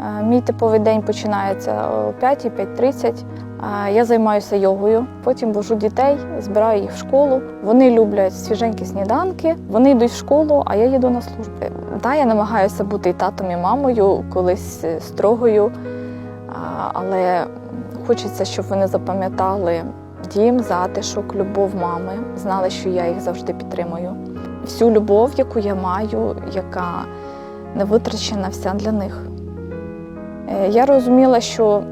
Е, Мій типовий день починається о 5 5.30. Е, Я займаюся йогою, потім вожу дітей, збираю їх в школу. Вони люблять свіженькі сніданки, вони йдуть в школу, а я їду на службу. Та я намагаюся бути і татом, і мамою, колись е, строгою, але хочеться, щоб вони запам'ятали дім, затишок, любов мами, знали, що я їх завжди підтримую. Всю любов, яку я маю, яка не витрачена вся для них. Е, Я розуміла, що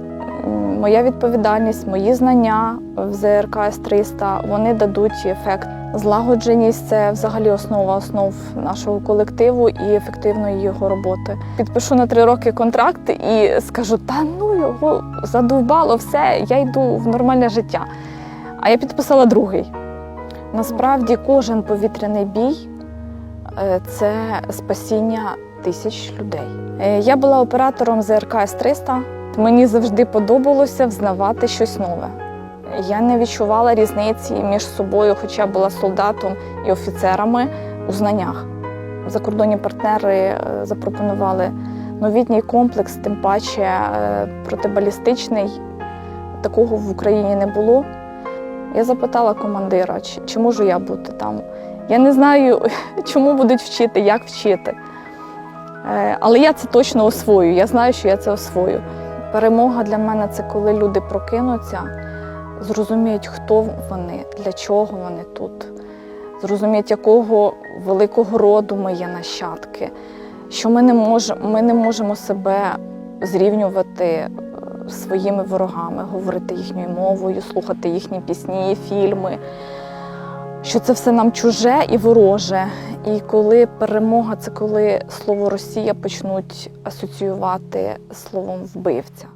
моя відповідальність, мої знання в ЗРК С-300 вони дадуть ефект. Злагодженість це взагалі основа основ нашого колективу і ефективної його роботи. Підпишу на три роки контракт і скажу: та ну його задовбало все, я йду в нормальне життя. А я підписала другий. Насправді, кожен повітряний бій е, це спасіння тисяч людей. Е, Я була оператором ЗРК С-300. Мені завжди подобалося взнавати щось нове. Я не відчувала різниці між собою, хоча була солдатом і офіцерами у знаннях. Закордонні партнери е, запропонували новітній комплекс, тим паче е, протибалістичний. Такого в Україні не було. Я запитала командира, чи, чи можу я бути там. Я не знаю, чому будуть вчити, як вчити. Е, Але я це точно освою. Я знаю, що я це освою. Перемога для мене це коли люди прокинуться, зрозуміють, хто вони, для чого вони тут, зрозуміють, якого великого роду ми є нащадки, що ми не можемо, ми не можемо себе зрівнювати е, своїми ворогами, говорити їхньою мовою, слухати їхні пісні, фільми. Що це все нам чуже і вороже. І коли перемога, це коли слово Росія почнуть асоціювати словом вбивця.